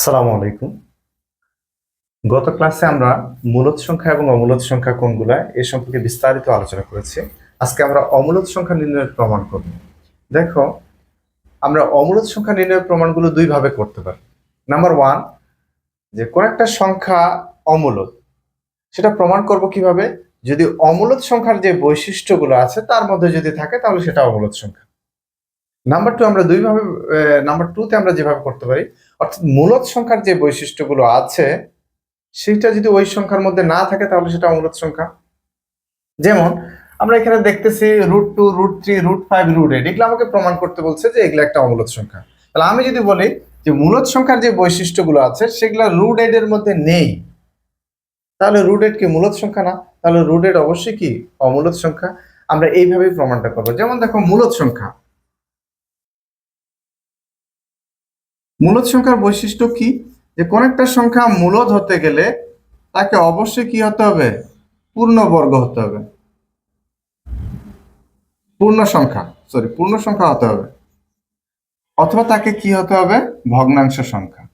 আসসালামু আলাইকুম। গত ক্লাসে আমরা মূলত সংখ্যা এবং অমূলত সংখ্যা কোনগুলা এ সম্পর্কে বিস্তারিত আলোচনা করেছি। আজকে আমরা অমূলত সংখ্যা নির্ণয়ের প্রমাণ করব। দেখো, আমরা অমূলত সংখ্যা নির্ণয়ের প্রমাণগুলো দুই ভাবে করতে পারি। নাম্বার ওয়ান, যে কোন একটা সংখ্যা অমূলত, সেটা প্রমাণ করব কীভাবে? যদি অমূলত সংখ্যার যে বৈশিষ্ট্যগুলো আছে, তার মধ্যে যদি থাকে, তাহলে সেটা অমূলত সংখ্যা। নাম্বার টু আমরা দুইভাবে নাম্বার টুতে আমরা যেভাবে করতে পারি অর্থাৎ মূলত সংখ্যার যে বৈশিষ্ট্যগুলো আছে সেটা যদি ওই সংখ্যার মধ্যে না থাকে, তাহলে সেটা অমূলত সংখ্যা। যেমন, আমরা এখানে দেখতেছি root two root three root five root eight এগুলো আমাকে প্রমাণ করতে বলছে যে এগুলো একটা অমূলত সংখ্যা। তাহলে আমি যদি বলি যে মূলত সংখ্যার যে বৈশিষ্ট্যগুলো আছে, সেগুলো রুট এর মধ্যে নেই, তাহলে রুট এইট কি মূলত সংখ্যা না? তাহলে রুট এইট অবশ্যই কি অমূলত সংখ্যা? আমরা এইভাবেই প্রমাণটা করব। যেমন দেখো, মূলত সংখ্যা। মূলত সংখ্যার বৈশিষ্ট্য কি? যে কোন একটা সংখ্যা মূলত হতে গেলে তাকে অবশ্যই কি হতে হবে? পূর্ণবর্গ হতে হবে। পূর্ণ সংখ্যা সরি পূর্ণ সংখ্যা হতে হবে। অথবা তাকে কি হতে হবে? ভগ্নাংশ সংখ্যা।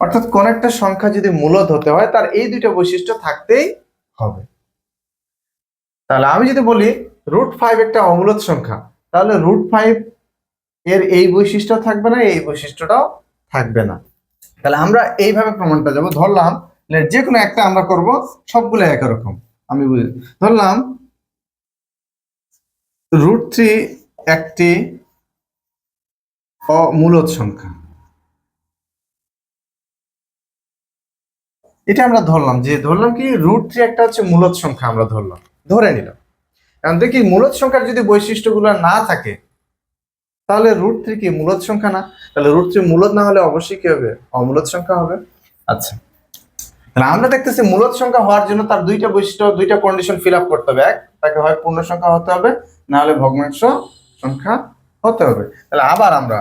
অর্থাৎ কোন একটা সংখ্যা যদি মূলত হতে হয়, তার এই দুইটা বৈশিষ্ট্য থাকতেই হবে। তাহলে আমি যদি বলি, রুট ফাইভ একটা অমূলত সংখ্যা তাহলে রুট ফাইভ এর এই বৈশিষ্ট্য থাকবে না, এই বৈশিষ্ট্যটাও থাকবে না। তাহলে আমরা এইভাবে প্রমাণটা যাব ধরলাম যে কোনো একটা আমরা করব সবগুলো একরকম। আমি বুঝি ধরলাম রুট থ্রি একটি অমূলত সংখ্যা। এটা আমরা ধরলাম, যে ধরলাম কি রুট থ্রি একটা হচ্ছে মূলত সংখ্যা আমরা ধরলাম। ধরে নিলাম। এখন দেখি মূলত সংখ্যার যদি বৈশিষ্ট্যগুলো না থাকে, তাহলে রুট থ্রি কি মূলত সংখ্যা না? তাহলে রুট থ্রি মূলত না হলে অবশ্যই কি হবে? অমূলত সংখ্যা হবে। আচ্ছা। তাহলে আমরা দেখতেছি মূলত সংখ্যা হওয়ার জন্য তার দুইটা বৈশিষ্ট্য, দুইটা কন্ডিশন ফিল আপ করতে হবে। এক, তাকে হয় পূর্ণ সংখ্যা হতে হবে, না হলে ভগ্নাংশ সংখ্যা হতে হবে। তাহলে আবার আমরা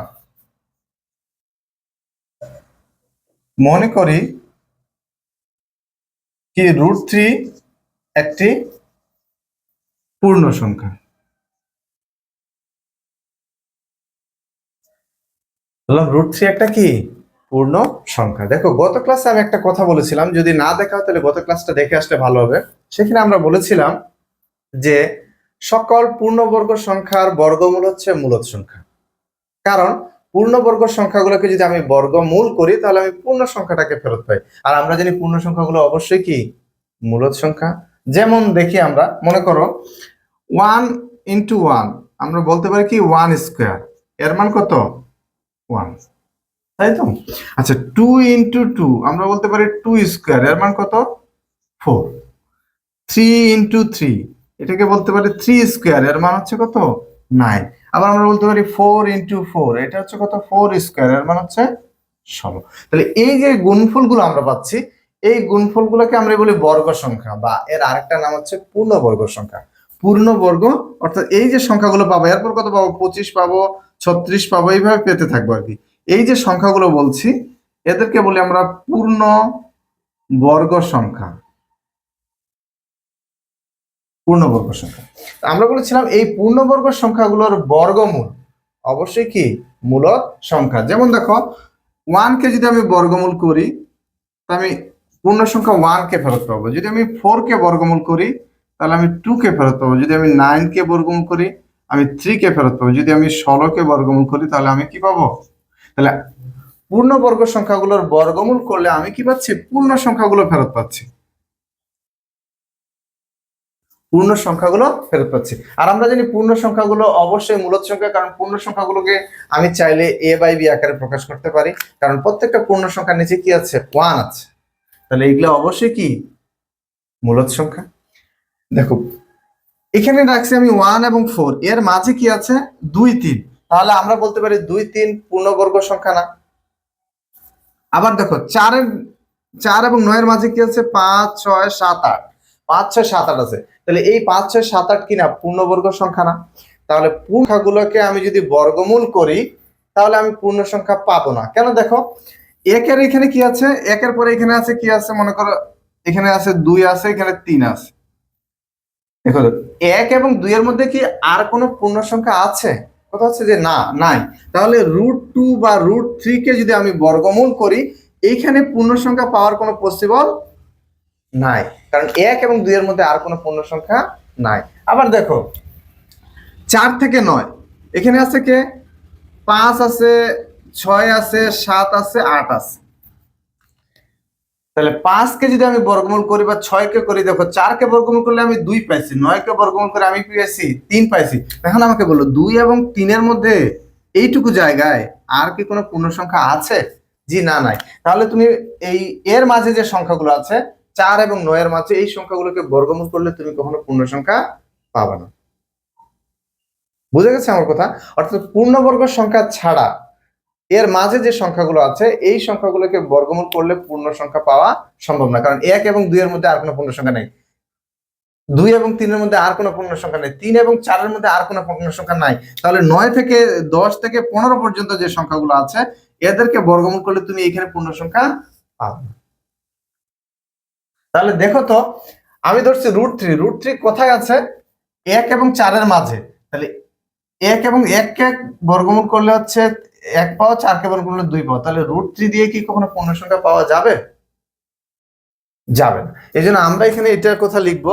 মনে করি কি রুট থ্রি একটি পূর্ণ সংখ্যা। বললাম রুট থ্রি একটা কি? পূর্ণ সংখ্যা। দেখো, গত ক্লাসে আমি একটা কথা বলেছিলাম, যদি না দেখা হয় তাহলে গত ক্লাসটা দেখে আসলে ভালো হবে। সেখানে আমরা বলেছিলাম যে সকল পূর্ণবর্গ সংখ্যার বর্গমূল হচ্ছে মূলত সংখ্যা। কারণ পূর্ণবর্গ সংখ্যাগুলোকে যদি আমি বর্গমূল করি, তাহলে আমি পূর্ণ সংখ্যাটাকে ফেরত পাই। আর আমরা জানি পূর্ণ সংখ্যাগুলো অবশ্যই কি? মূলত সংখ্যা। যেমন দেখি আমরা, মনে করো ওয়ান ইন্টু ওয়ান, আমরা বলতে পারি কি ওয়ান স্কোয়ার। এর মান কত? ওয়ান। তাই তো? আচ্ছা টু ইন্টু টু, আমরা বলতে পারি টু স্কোয়ার, এর মান কত? ফোর। থ্রি ইন্টু থ্রি, এটাকে বলতে পারি থ্রি স্কোয়ার, এর মান হচ্ছে কত? নাইন। আবার আমরা বলতে পারি ফোর ইন্টু ফোর, এটা হচ্ছে কত? ফোর স্কোয়ার, এর মান হচ্ছে ষোলো। তাহলে এই যে গুণফলগুলো আমরা পাচ্ছি, এই গুণফলগুলোকে আমরা বলি বর্গ সংখ্যা বা এর আরেকটা নাম হচ্ছে পূর্ণবর্গ সংখ্যা পূর্ণবর্গ, অর্থাৎ এই যে সংখ্যাগুলো পাবো, এরপর কত পাবো? পঁচিশ পাবো, ছত্রিশ পাবো, এইভাবে পেতে থাকব আর কি। এই যে সংখ্যাগুলো বলছি, এদেরকে বলি আমরা পূর্ণ বর্গ সংখ্যা। পূর্ণবর্গ সংখ্যা। আমরা বলেছিলাম এই পূর্ণবর্গ সংখ্যাগুলোর বর্গমূল অবশ্যই কি? মূলত সংখ্যা। যেমন দেখো ওয়ানকে যদি আমি বর্গমূল করি, তা আমি পূর্ণ সংখ্যা ওয়ানকে ফেরত পাবো। যদি আমি ফোর কে বর্গমূল করি তাহলে আমি টু কে ফেরত পাবো। যদি আমি নাইন কে বর্গমূল করি, আমি থ্রি কে ফেরত পাবো। যদি আমি ষোলো কে বর্গমূল করি, তাহলে আমি কি পাবো? তাহলে পূর্ণবর্গ সংখ্যাগুলোর বর্গমূল করলে আমি কি পাচ্ছি? পূর্ণ সংখ্যাগুলো ফেরত পাচ্ছি। পূর্ণ সংখ্যাগুলো ফেরত পাচ্ছি। আর আমরা জানি পূর্ণ সংখ্যাগুলো অবশ্যই মূলত সংখ্যা, কারণ পূর্ণ সংখ্যাগুলোকে আমি চাইলে এ বাই বি আকারে প্রকাশ করতে পারি। কারণ প্রত্যেকটা পূর্ণ সংখ্যার নিচে কি আছে? ওয়ান আছে। তাহলে এগুলো অবশ্যই কি? মূলত সংখ্যা। দেখো, এখানে রাখছি আমি ওয়ান এবং ফোর এর মাঝে কি আছে? দুই, তিন। তাহলে আমরা বলতে পারি দুই, তিন পূর্ণবর্গ সংখ্যা না। আবার দেখো, চারের, চার এবং নয়ের মাঝে কি আছে? পাঁচ, ছয়, সাত, আট। পাঁচ, ছয়, সাত, আট আছে। তাহলে এই পাঁচ, ছয়, সাত, আট কিনা পূর্ণবর্গ সংখ্যা না। তাহলে পূর্ণগুলোকে আমি যদি বর্গমূল করি, তাহলে আমি পূর্ণ সংখ্যা পাবো না। কেন দেখো? একের এখানে কি আছে? একের পরে এখানে আছে কি আছে? মনে করো, এখানে আছে দুই আছে, এখানে তিন আছে। দেখো, এক এবং দুইয়ের মধ্যে কি আর কোনো পূর্ণ সংখ্যা আছে? কথা হচ্ছে যে না, নাই। তাহলে রুট টু বা রুট থ্রি কে যদি আমি বর্গমূল করি, এইখানে পূর্ণ সংখ্যা পাওয়ার কোনো পসিবল নাই। কারণ এক এবং দুইয়ের মধ্যে আর কোনো পূর্ণ সংখ্যা নাই। আবার দেখো, চার থেকে নয়, এখানে আছে কে? পাঁচ আছে, ছয় আছে, সাত আছে, আট আছে। তাহলে পাঁচকে যদি আমি বর্গমূল করি বা ছয়কে করি, দেখো চারকে বর্গমূল করলে আমি দুই পাইছি নয়কে বর্গমূল করে আমি কি পাইছি, তিন পাইছি। এখন আমাকে বলো, দুই এবং তিনের মধ্যে এইটুকু জায়গায় আর কি কোনো পূর্ণ সংখ্যা আছে? জি, না, নাই। তাহলে তুমি এই এর মাঝে যে সংখ্যাগুলো আছে, চার এবং নয়ের মাঝে এই সংখ্যাগুলোকে বর্গমূল করলে তুমি কখনো পূর্ণ সংখ্যা পাবে না। বুঝে গেছে আমার কথা? অর্থাৎ পূর্ণবর্গ সংখ্যা ছাড়া এর মাঝে যে সংখ্যাগুলো আছে, এই সংখ্যাগুলোকে বর্গমূল করলে পূর্ণ সংখ্যা পাওয়া সম্ভব না। কারণ এক এবং দুই এর মধ্যে আর কোনো পূর্ণ সংখ্যা নেই। দুই এবং তিনের মধ্যে আর কোনো পূর্ণ সংখ্যা নেই। তিন এবং চারের মধ্যে আর কোনো পূর্ণ সংখ্যা নাই। তাহলে নয় থেকে দশ থেকে পনেরো পর্যন্ত যে সংখ্যাগুলো আছে, এদেরকে বর্গমূল করলে তুমি এখানে পূর্ণ সংখ্যা পাবে তাহলে দেখো তো, আমি ধরছি রুট থ্রি রুট থ্রি কোথায় আছে? এক এবং চারের মাঝে। তাহলে এক এবং এককে বর্গমূল করলে হচ্ছে এক পাও চারকে বর্গ করলে দুই পাও তাহলে রুট থ্রি দিয়ে কি কখনো পূর্ণ সংখ্যা পাওয়া যাবে? যাবে না। এই জন্য আমরা এখানে এটার কথা লিখব।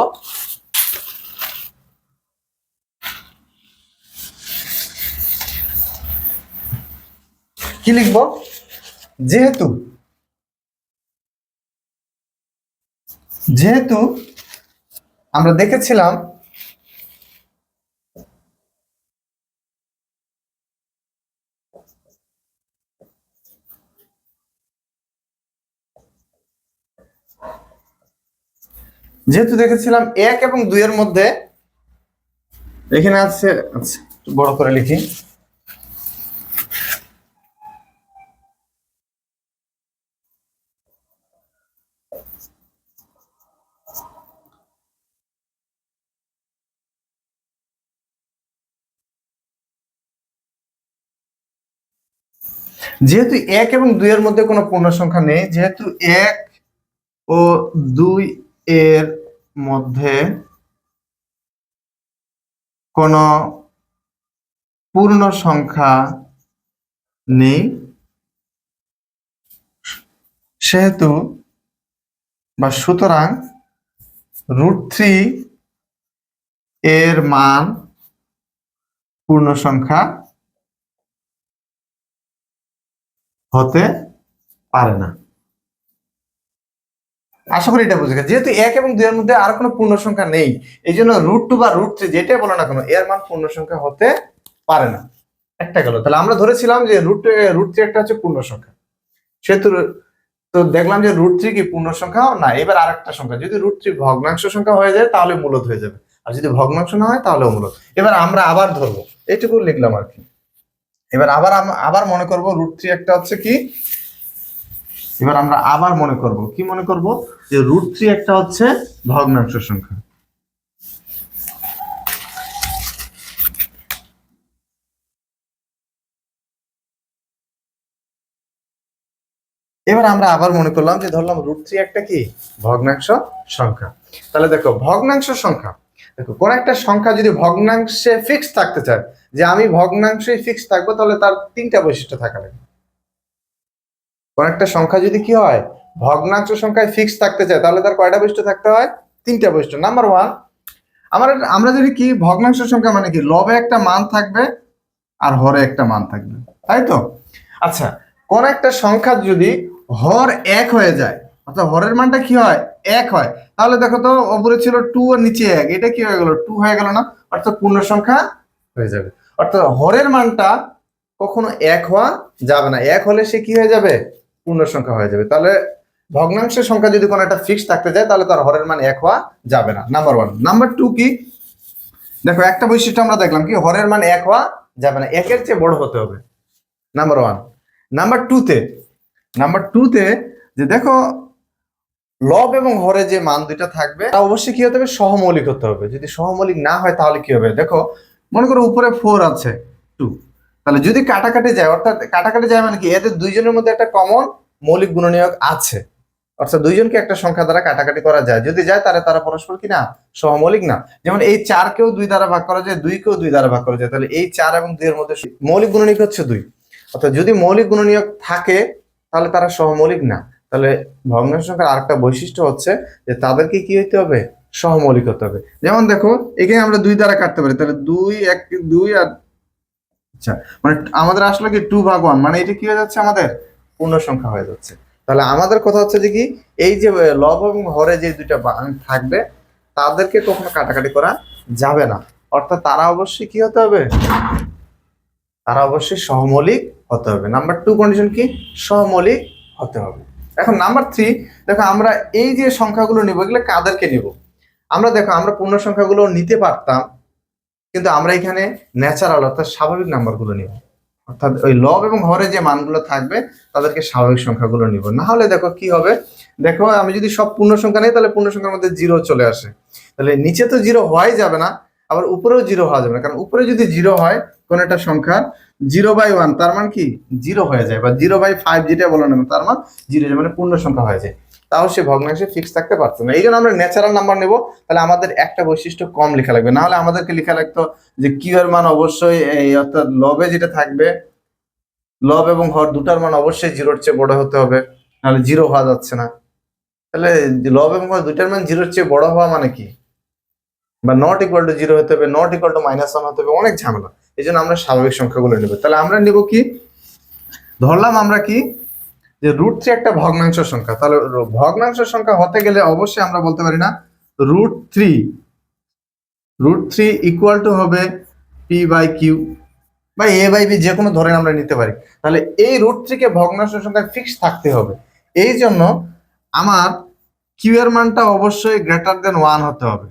কি লিখব? যেহেতু যেহেতু আমরা দেখেছিলাম যেহেতু দেখেছিলাম এক এবং দুইয়ের মধ্যে, এখানে আছে আচ্ছা বড় করে লিখি। যেহেতু এক এবং দুইয়ের মধ্যে কোনো পূর্ণ সংখ্যা নেই, যেহেতু এক ও দুই এর মধ্যে কোনো পূর্ণ সংখ্যা নেই। সেহেতু বা সুতরাং রুট থ্রি এর মান পূর্ণ সংখ্যা হতে পারে না। আশা করি এটা বুঝে গেছে। যেহেতু এক এবং দুইয়ের মধ্যে আর কোনো পূর্ণ সংখ্যা নেই, এই জন্য রুট টু বা রুট থ্রি যেটাই বলো না কেন, এর মান পূর্ণ সংখ্যা হতে পারে না। একটা গেল। তাহলে আমরা ধরেছিলাম যে রুট রুট থ্রি একটা হচ্ছে পূর্ণ সংখ্যা। সেহেতু তো দেখলাম যে রুট থ্রি কি পূর্ণ সংখ্যা? না, এবার আর একটা সংখ্যা। যদি রুট থ্রি ভগ্নাংশ সংখ্যা হয়ে যায়, তাহলে মূলত হয়ে যাবে। আর যদি ভগ্নাংশ না হয়, তাহলেও মূলত। এবার আমরা আবার ধরবো। এইটুকু লিখলাম আর কি। এবার আবার আবার মনে করব রুট থ্রি একটা হচ্ছে কি? এবার আমরা আবার মনে করব। কি মনে করব? যে রুট থ্রি একটা হচ্ছে ভগ্নাংশ সংখ্যা। এবার আমরা আবার মনে করলাম যে ধরলাম রুট থ্রি একটা কি? ভগ্নাংশ সংখ্যা। তাহলে দেখো, ভগ্নাংশ সংখ্যা। দেখো, কোন একটা সংখ্যা যদি ভগ্নাংশে ফিক্স থাকতে চায়, যে আমি ভগ্নাংশে ফিক্স থাকব, তাহলে তার তিনটা বৈশিষ্ট্য থাকা লাগবে। কোন একটা সংখ্যা যদি কি হয়, ভগ্নাংশ সংখ্যায় ফিক্স থাকতে চায়, তাহলে তার কয়টা বৈশিষ্ট্য থাকতে হয়? তিনটা বৈশিষ্ট্য। নাম্বার ওয়ান আমরা আমরা যদি কি, ভগ্নাংশ সংখ্যা মানে কি? লবে একটা মান থাকবে আর হরে একটা মান থাকবে। তাই তো? আচ্ছা কোন একটা সংখ্যা যদি হর এক হয়ে যায়, অর্থাৎ হরের মানটা কি হয়? এক হয়। তাহলে দেখো তো ওপরে ছিল টু আর নিচে এক। এটা কি হয়ে গেল? টু হয়ে গেল না? অর্থাৎ পূর্ণ সংখ্যা হয়ে যাবে। অর্থাৎ হরের মানটা কখনো এক হওয়া যাবে না। এক হলে সে কি হয়ে যাবে? পূর্ণ সংখ্যা হয়ে যাবে। তাহলে ভগ্নাংশের সংখ্যা যদি কোনো একটা ফিক্স থাকতে যায়, তাহলে তার হরের মান এক হওয়া যাবে না। নাম্বার ওয়ান নাম্বার টু কি? দেখো, একটা বৈশিষ্ট্য আমরা দেখলাম কি, হরের মান এক হওয়া যাবে না। একের চেয়ে বড় হতে হবে। নাম্বার ওয়ান নাম্বার টুতে নাম্বার টুতে যে দেখো, লব এবং হরে যে মান দুইটা থাকবে, তা অবশ্যই কি হতে হবে? সহমৌলিক হতে হবে। যদি সহমৌলিক না হয়, তাহলে কি হবে? দেখো, মনে করো উপরে ফোর আছে। টু তাহলে যদি কাটাকাটি যায়, অর্থাৎ কাটাকাটি যায় মানে কি? এদের দুইজনের মধ্যে একটা কমন মৌলিক গুণনীয়ক আছে। অর্থাৎ দুইজনকে একটা সংখ্যা দ্বারা কাটাকাটি করা যায়। যদি যায়, তাহলে তারা পরস্পর কি না? সহমৌলিক না। যেমন এই চারকেও দুই দ্বারা ভাগ করা যায় দুইকেও দুই দ্বারা ভাগ করা যায়। তাহলে এই চার এবং দুইয়ের মধ্যে মৌলিক গুণনীয়ক হচ্ছে দুই। অর্থাৎ যদি মৌলিক গুণনীয়ক থাকে, তাহলে তারা সহমৌলিক না। তাহলে ভগ্নাংশ সংখ্যার আরেকটা বৈশিষ্ট্য হচ্ছে যে তাদেরকে কি হইতে হবে? সহমৌলিক হতে হবে। যেমন দেখো, এখানে আমরা দুই দ্বারা কাটতে পারি। তাহলে দুই, এক, দুই আর আচ্ছা মানে আমাদের আসলে কি টু ভাগ ওয়ান মানে এটা কি হয়ে যাচ্ছে আমাদের পূর্ণ সংখ্যা হয়ে যাচ্ছে। তাহলে আমাদের কথা হচ্ছে যে কি, এই যে লব এবং হরে যে দুইটা থাকবে, তাদেরকে কখনো কাটাকাটি করা যাবে না। অর্থাৎ তারা অবশ্যই কি হতে হবে? তারা অবশ্যই সহমৌলিক হতে হবে। নাম্বার টু কন্ডিশন কি? সহমৌলিক হতে হবে। এখন নাম্বার থ্রি দেখো আমরা এই যে সংখ্যাগুলো নিব, এগুলো কাদেরকে নিব? আমরা দেখো, আমরা পূর্ণ সংখ্যাগুলো নিতে পারতাম কিন্তু আমরা এখানে ন্যাচারাল অর্থাৎ স্বাভাবিক নাম্বারগুলো নিব। অর্থাৎ ওই লব এবং হরে যে মানগুলো থাকবে, তাদেরকে স্বাভাবিক সংখ্যাগুলো নিব। না হলে দেখো কি হবে? দেখো, আমি যদি সব পূর্ণ সংখ্যা নেই, তাহলে পূর্ণ সংখ্যার মধ্যে জিরো চলে আসে। তাহলে নিচে তো জিরো হওয়াই যাবে না, আবার উপরেও জিরো হওয়া যাবে না। কারণ উপরে যদি জিরো হয়, কোন একটা সংখ্যা জিরো বাই ওয়ান তার মান কি? জিরো হয়ে যায়। বা জিরো বাই ফাইভ যেটা বলো না তার মান জিরো মানে পূর্ণ সংখ্যা হয়ে যায়। তাও সে ভগ্নাংশে ফিক্স থাকতে পারছে না। এই জন্য আমরা ন্যাচারাল নাম্বার নেব। তাহলে আমাদের একটা বৈশিষ্ট্য কম লেখা লাগবে। না হলে আমাদেরকে লেখা লাগতো যে কিউ এর মান অবশ্যই এই অর্থাৎ লবে যেটা থাকবে, লব এবং হর দুটার মান অবশ্যই জিরোর চেয়ে বড় হতে হবে। নাহলে জিরো হওয়া যাচ্ছে না। তাহলে লব এবং হর দুটার মান জিরোর চেয়ে বড় হওয়া মানে কি? বা নট ইকুয়াল টু জিরো হতে হবে not equal to minus one হতে হবে, অনেক ঝামেলা। এই জন্য আমরা স্বাভাবিক সংখ্যাগুলো নেব। তাহলে আমরা নিব কি? ধরলাম আমরা কি যে রুট থ্রি একটা ভগ্নাংশ সংখ্যা, তাহলে ভগ্নাংশ সংখ্যা হতে গেলে অবশ্যই আমরা বলতে পারি না root three root three equal to হবে পি বাই কিউ বা এ বাই বি যে কোনো ধরেন আমরা নিতে পারি। তাহলে এই রুট থ্রিকে ভগ্নাংশ সংখ্যা ফিক্স থাকতে হবে। এই জন্য আমার কিউ এর মানটা অবশ্যই গ্রেটার দেন ওয়ান হতে হবে।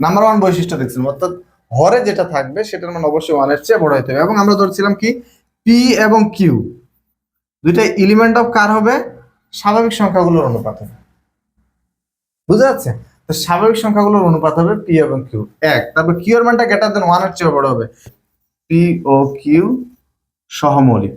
নাম্বার ওয়ান বৈশিষ্ট্য দেখছেন, অর্থাৎ হরে যেটা থাকবে, সেটার মান অবশ্যই ওয়ানের চেয়ে বড় হতে হবে। এবং আমরা ধরছিলাম কি? পি এবং কিউ দুইটা এলিমেন্ট অফ কার হবে? স্বাভাবিক সংখ্যাগুলোর অনুপাত হবে। বুঝা যাচ্ছে? তো স্বাভাবিক সংখ্যাগুলোর অনুপাত হবে পি এবং কিউ এক, তারপর কিউর মানটা গ্রেটার দেন ওয়ানের চেয়ে বড় হবে। P O Q সহমৌলিক।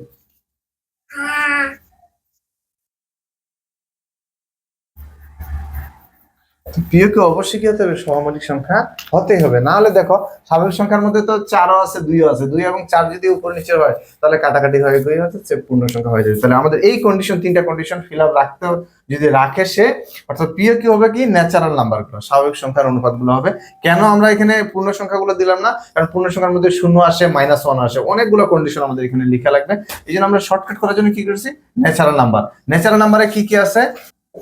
পিও কে অবশ্যই কি হতে হবে? সহমৌলিক সংখ্যা হতেই হবে। না হলে দেখো স্বাভাবিক সংখ্যার মধ্যে তো চারও আছে, দুইও আছে। দুই এবং চার যদি উপর নিচে হয়, তাহলে কাটাকাটি হয়ে দুই হচ্ছে পূর্ণ সংখ্যা হয়ে যাবে। তাহলে আমাদের এই কন্ডিশন তিনটা কন্ডিশন ফিল আপ রাখতে যদি রাখে সে, অর্থাৎ পিও কি হবে কি? ন্যাচারাল নাম্বারগুলো স্বাভাবিক সংখ্যার অনুপাতগুলো হবে। কেন আমরা এখানে পূর্ণ সংখ্যাগুলো দিলাম না? কারণ পূর্ণ সংখ্যার মধ্যে শূন্য আসে মাইনাস ওয়ান আসে। অনেকগুলো কন্ডিশন আমাদের এখানে লেখা লাগবে। এই জন্য আমরা শর্টকাট করার জন্য কি করছি? ন্যাচারাল নাম্বার ন্যাচারাল নাম্বারে কি কি আছে?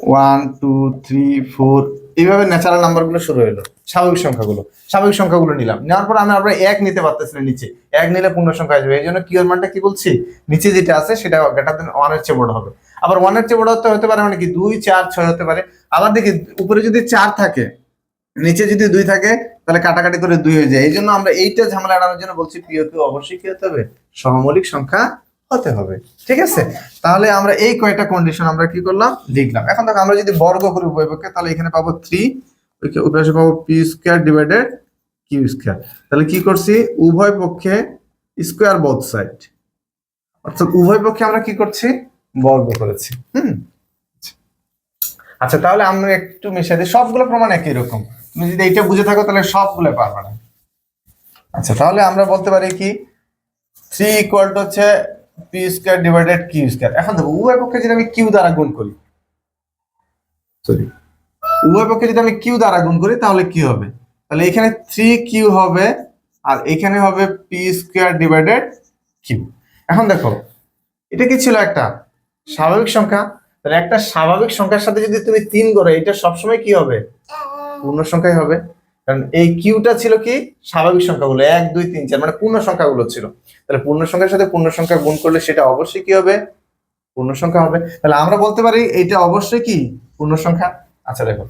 ওয়ান টু থ্রি ফোর এইভাবে ন্যাচারাল নাম্বারগুলো শুরু হলো স্বাভাবিক সংখ্যাগুলো। স্বাভাবিক সংখ্যাগুলো নিলাম। নেওয়ার পর আমি আমরা এক নিতে পারতেছি না নিচে। এক নিলে পূর্ণ সংখ্যা আসবে। এই জন্য কিউর মানটা কি বলছি? নিচে যেটা আছে সেটা গ্রেটার দেন ওয়ানের চেয়ে বড় হবে। আবার ওয়ানের চেয়ে বড় হতে পারে মানে কি দুই, চার, ছয় হতে পারে। আবার দেখি উপরে যদি চার থাকে, নিচে যদি দুই থাকে, তাহলে কাটাকাটি করে দুই হয়ে যায়। এই জন্য আমরা এইটা ঝামেলা এড়ানোর জন্য বলছি পিও কিউ অবশ্যই কি হতে হবে। সহমৌলিক সংখ্যা হতে হবে, ঠিক আছে? তাহলে আমরা এই কয়টা কন্ডিশন আমরা কি করলাম? লিখলাম। এখন দেখো, আমরা যদি বর্গ করি উভয় পক্ষে তাহলে এখানে পাবো থ্রি পাশে পাবো P square divided Q square তাহলে কি করছি? উভয় পক্ষে স্কোয়ার বোথ সাইড অর্থাৎ উভয় পক্ষে আমরা কি করছি? বর্গ করেছি। হুম? আচ্ছা তাহলে আমরা একটু মিশাই দিই। সবগুলো প্রমাণ একই রকম। তুমি যদি এইটা বুঝে থাকো, তাহলে সবগুলো পারবে না। আচ্ছা তাহলে আমরা বলতে পারি কি? থ্রি ইকুয়াল টু হচ্ছে P square divided Q square এখন দেখো উভয় পক্ষে যদি আমি কিউ দ্বারা গুণ করি সরি উভয় পক্ষে যদি আমি কিউ দ্বারা গুণ করি, তাহলে কি হবে। তাহলে এখানে থ্রি কিউ হবে, আর এখানে হবে পি স্কোয়ার ডিভাইডেড কিউ এখন দেখো, এটা কি ছিল একটা? স্বাভাবিক সংখ্যা। তাহলে একটা স্বাভাবিক সংখ্যার সাথে যদি তুমি তিন করো, এটা সবসময় কি হবে? পূর্ণ সংখ্যাই হবে। কারণ এই কিউটা ছিল কি? স্বাভাবিক সংখ্যাগুলো, এক, দুই, তিন, চার মানে পূর্ণ সংখ্যাগুলো ছিল। তাহলে পূর্ণ সংখ্যার সাথে পূর্ণ সংখ্যা গুণ করলে সেটা অবশ্যই কি হবে? পূর্ণ সংখ্যা হবে। তাহলে আমরা বলতে পারি এটা অবশ্যই কি? পূর্ণ সংখ্যা। আচ্ছা দেখো।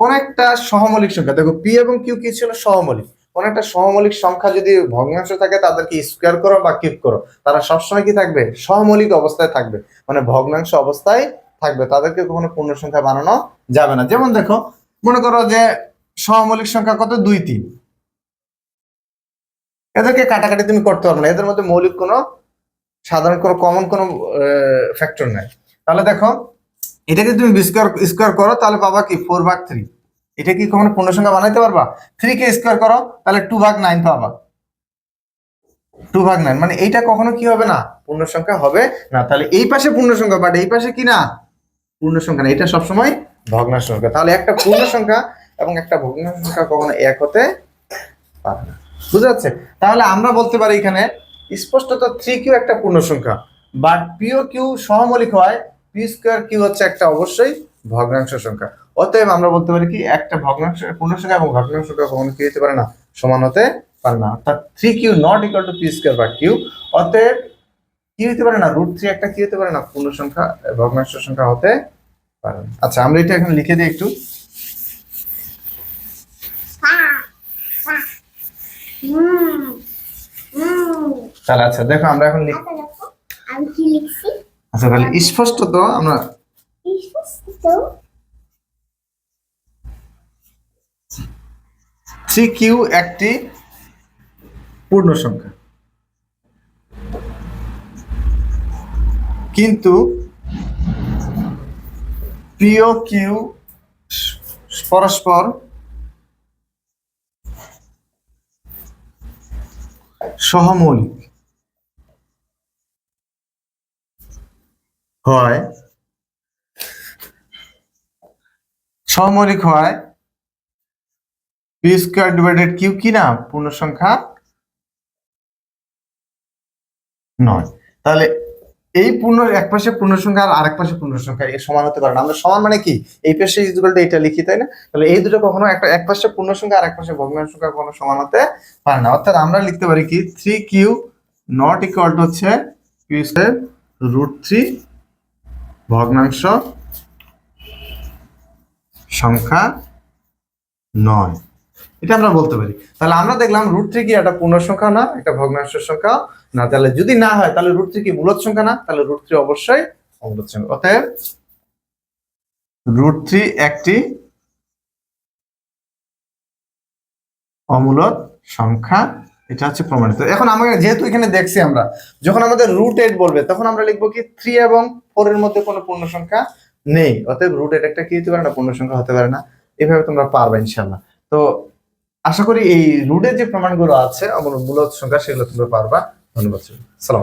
কোন একটা সহমৌলিক সংখ্যা, দেখো, পি এবং কিউ কি ছিল? সহমৌলিক। কোন একটা সহমৌলিক সংখ্যা যদি ভগ্নাংশ থাকে, তাদেরকে স্কোয়ার করো বা কিউব করো, তারা সবসময় কি থাকবে? সহমৌলিক অবস্থায় থাকবে। মানে ভগ্নাংশ অবস্থায় থাকবে। তাদেরকে কখনো পূর্ণ সংখ্যা বানানো যাবে না। যেমন দেখো, মনে করো যে সহমৌলিক সংখ্যা কত? দুই তিন। এদেরকে কাটাকাটি তুমি করতে পারবে না। এদের মধ্যে মৌলিক কোনো, সাধারণ কোনো কমন কোনো ফ্যাক্টর নাই। তাহলে দেখো, এটাকে তুমি স্কোয়ার স্কোয়ার করো, তাহলে পাবা কি? ফোর ভাগ থ্রি এটা কি কখনো পূর্ণ সংখ্যা বানাইতে পারবা? থ্রি কে স্কোয়ার করো, তাহলে টু ভাগ নাইন পাবা। টু ভাগ নাইন মানে এইটা কখনো কি হবে না? পূর্ণ সংখ্যা হবে না। তাহলে এই পাশে পূর্ণ সংখ্যা বাট এই পাশে কি না? পূর্ণ সংখ্যা না। এটা সবসময় ভগ্নাংশ সংখ্যা। তাহলে একটা পূর্ণ সংখ্যা এবং একটা ভগ্নাংশ সংখ্যা কখনো এক হতে পারে না। বুঝা যাচ্ছে? তাহলে আমরা বলতে পারি এখানে স্পষ্টত থ্রি কিউ একটা পূর্ণ সংখ্যা বাট পিও কিউ সহমৌলিক হয় পি স্কোয়ার কিউ হচ্ছে একটা অবশ্যই ভগ্নাংশ সংখ্যা। অতএব আমরা বলতে পারি কি, একটা ভগ্নাংশ, পূর্ণ সংখ্যা এবং ভগ্নাংশ সংখ্যা কখনো কি হতে পারে না, সমান হতে পারে না। অর্থাৎ three Q not equal to P square বা কিউ অতএব কি হতে পারে না রুট থ্রি একটা কি হতে পারে না, পূর্ণ সংখ্যা, ভগ্নাংশ সংখ্যা হতে পারে না। আচ্ছা আমরা এটা এখন লিখে দিই একটু হুম হুম তাহলে আচ্ছা দেখো আমরা এখন লিখ আচ্ছা আমি কি লিখছি? আচ্ছা তাহলে স্পষ্টত আমরা থ্রি কিউ একটি পূর্ণ সংখ্যা কিন্তু পিও কিউ পরস্পর সহমৌলিক। হয়। সহমৌলিক হয় পি স্কোয়ার ডিভাইডেড কিউ কি না? পূর্ণ সংখ্যা নয়। তাহলে এই পূর্ণ, এক পাশে পূর্ণ সংখ্যা আর আরেক পাশে পূর্ণ সংখ্যা এর সমান হতে পারে। না আমরা সমান মানে কি? এই পাশে ইকুয়াল টু এটা লিখি, তাই না? তাহলে এই দুটো কখনো একটা, এক পাশে পূর্ণ সংখ্যা আর এক পাশে ভগ্নাংশ সংখ্যা কখনো সমান হতে পারে না। অর্থাৎ আমরা লিখতে পারি কি? Three Q not equal to হচ্ছে কিউ স্কোয়ার রুট থ্রি ভগ্নাংশ সংখ্যা নয়। এটা আমরা বলতে পারি। তাহলে আমরা দেখলাম রুট থ্রি কি? একটা পূর্ণ সংখ্যা না একটা ভগ্নাংশ সংখ্যা না। তাহলে যদি না হয়, তাহলে রুট থ্রি কি মূলত সংখ্যা না? তাহলে রুট থ্রি অবশ্যই অমূলত সংখ্যা। অতএব রুট থ্রি একটি অমূলত সংখ্যা। এটা হচ্ছে প্রমাণিত। এখন আমাকে যেহেতু এখানে দেখছি আমরা, যখন আমাদের রুট এইট বলবে, তখন আমরা লিখব কি? থ্রি এবং ফোর এর মধ্যে কোনো পূর্ণ সংখ্যা নেই। অতএব রুট এইট একটা কি হতে পারে না? পূর্ণ সংখ্যা হতে পারে না। এভাবে তোমরা পারবে ইনশাল্লাহ তো আশা করি এই রুডের যে প্রমাণগুলো আছে আমার মূলত সংখ্যা, সেগুলো তোমরা পারবা। ধন্যবাদ সালাম